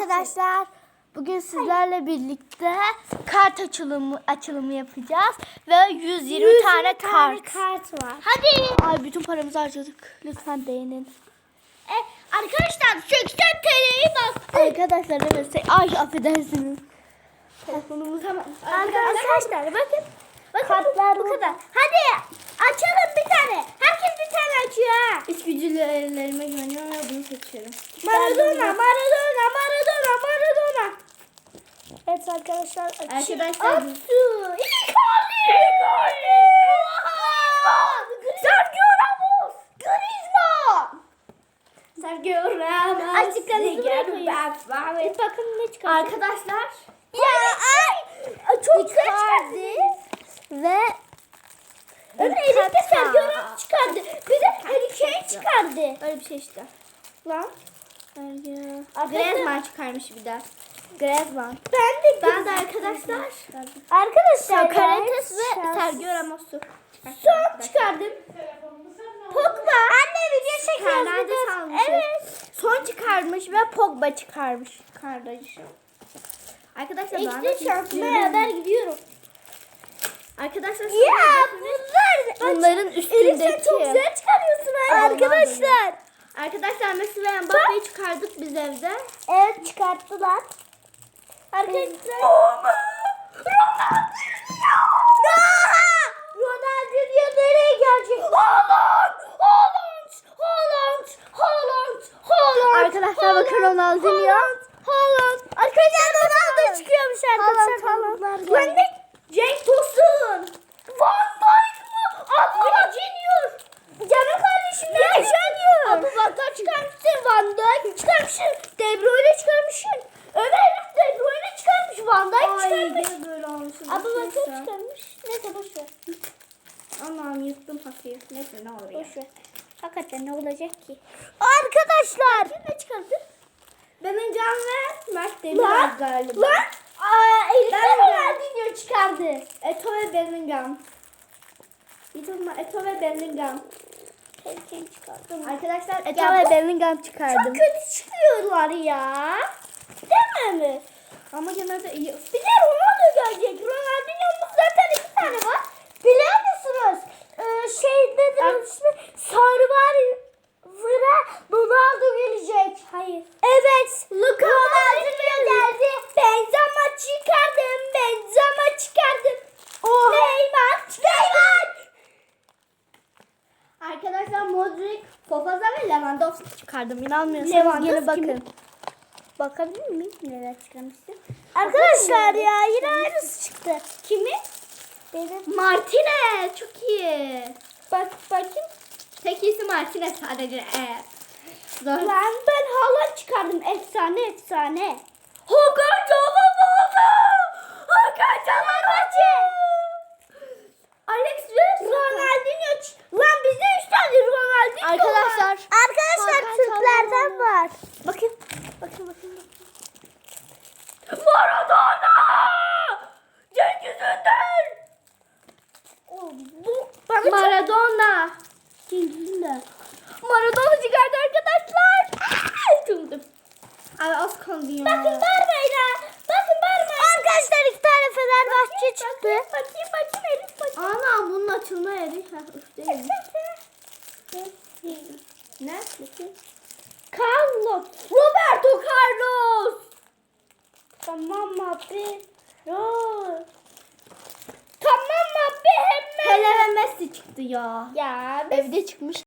Arkadaşlar bugün sizlerle birlikte kart açılımı açılımı yapacağız ve 120 tane kart. kart var. Hadi. Ay bütün paramızı harcadık. Lütfen beğenin. E, arkadaşlar 80 TL'yi bastı. Arkadaşlar evet. Ay affedersiniz. Telefonumuz hemen. Arkadaşlar bakın. Bakın Kartlar bu burada. kadar. Hadi açalım bir tane. Herkes bir tane açıyor ha. İç gücüyle ellerime güveniyorum ve bunu seçiyorum. Maradona, Maradona, Maradona. Evet arkadaşlar açıyor. Arkadaşlar- Atsu. Icardi. Sergio Ramos. Griezmann. Sergio Ramos. Açıklarınızı. Evet bakın ne çıkar. Arkadaşlar Ya ay. Çok güzel çıkardı. ve Ömer Elif de Sergio Ramos çıkardı. Bir de Harry Kane çıkardı. öyle bir şey işte. Lan. Griezmann çıkarmış bir de. Griezmann. Ben de Ben de arkadaşlar Arkadaşlar Sokrates ve Sergio Ramos'u Son çıkardım. Pogba. Anne video çekiyoruz. Nerede? Evet. Son çıkarmış ve Pogba çıkarmış kardeşim. Arkadaşlar ben de istiyorum. kadar gidiyorum. Arkadaşlar Ya sonra- bunlar. Bunların üstündeki. çok güzel çıkarıyorsun Arkadaşlar. Arkadaşlar Messi ve Mbappe'yi çıkardık biz evde. Evet çıkarttılar. Arkadaşlar. Ronaldinho nereye gelecek? Haaland! Haaland! Haaland! Haaland! Haaland! Arkadaşlar bakın Ronaldinho. Haaland! Arkadaşlar Ronaldo çıkıyormuş arkadaşlar. Haaland, Haaland Ben de Cenk Tosun. Van Dijk mı? Abdullah Junior. Canım kardeşim ne yaşanıyor? Abu Bakar çıkarmışsın. Van Dijk çıkarmışsın. De Bruyne çıkarmışsın. Ömer Elif De Bruyne çıkarmış. Van Dijk çıkarmış. gene böyle Abu Bakar çıkarmış. Neyse boş ver. Anam yıktım paketi. Neyse ne olur ya. Boş ver. Hakikaten ne olacak ki? Arkadaşlar. Ne çıkardı? Benim Can ve Mert Lan. Demirer galiba. Lan. Aa, Elif Ben de de. Ronaldinho çıkardı. Eto ve Bellingham. Yıkılma Eto ve Bellingham. Erken çıkardım. Arkadaşlar Eto Ya ve Bellingham çıkardım. Çok kötü çıkıyorlar ya. Değil mi? Ama gene de iyi. Bir de Ronaldo gelecek. Ronaldinho'muz zaten iki tane var. Biliyor musunuz? Ee, şey nedir onun ismi? Survivor'a Ronaldo gelecek. Hayır. Evet. Ronaldinho geldi. Benzema çıkardım. Benzema çıkardım. Neymar. Neymar. Arkadaşlar Modric, Fofaza ve Lewandowski çıkardım. İnanmıyorsanız yine bakın. Bakabilir miyim neler çıkarmışsın? Arkadaşlar ya yine aynısı çıktı. Kimi? Benim. Martinez çok iyi. Bak bakayım. Tek iyisi Martinez sadece. Evet. Zor. Ben ben hala çıkardım. Efsane efsane. Hakan Çalhanoğlu! Hakan Çalhanoğlu! Alex ve Ronaldinho. ç- Lan bizde 3 tane Ronaldinho Arkadaşlar, var. Arkadaşlar Hakan Türklerden Çalhanoğlu. var. Bakın. Bakın bakın. bakın. Maradona! Cengiz Ünder! O, bu bana Maradona! Cengiz'in Maradona çıkardı arkadaşlar. Ay, Tundum. Abi az kaldı ya. Bakın bağırmayın ha. Bakın bağırmayın. Arkadaşlar iki tane Fenerbahçe çıktı. Bakayım bakayım Elif bakayım. Ana bunun açılma yeri. Ha. Ne? Carlos. Roberto Carlos. Tamam abi. Yo. Tamam abi hemen. Pele ve Messi çıktı ya. Ya Evde çıkmış.